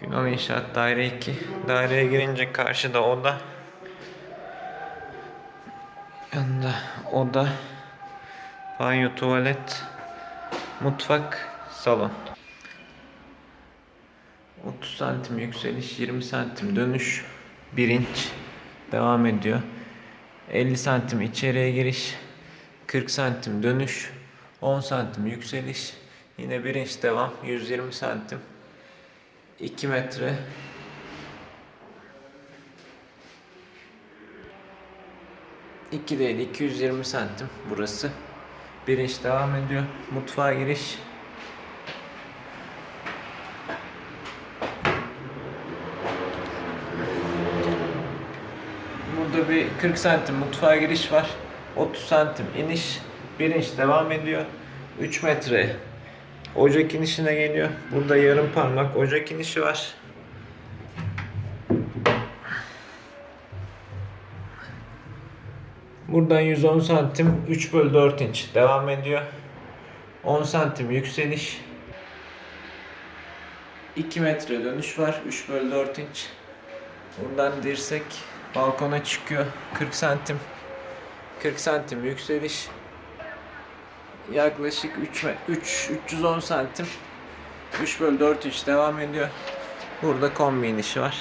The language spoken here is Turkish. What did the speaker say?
Günal İnşaat Daire 2. Daireye girince karşıda oda. Yanında oda. Banyo, tuvalet. Mutfak, salon. 30 santim yükseliş, 20 santim dönüş. 1 inç. Devam ediyor. 50 santim içeriye giriş. 40 santim dönüş. 10 santim yükseliş. Yine 1 inç devam. 120 santim. 2 metre. İki değil 220 santim burası. Bir inç devam ediyor. Mutfağa giriş. Burada bir 40 santim mutfağa giriş var. 30 santim iniş. Bir inç devam ediyor. 3 metre ocak inişine geliyor. Burada yarım parmak ocak inişi var. Buradan 110 santim 3 bölü 4 inç devam ediyor. 10 santim yükseliş. 2 metre dönüş var 3 bölü 4 inç. Buradan dirsek balkona çıkıyor 40 santim. 40 santim yükseliş. Yaklaşık 3, 3 310 santim. 3 bölü 4 inç devam ediyor. Burada kombi inişi var.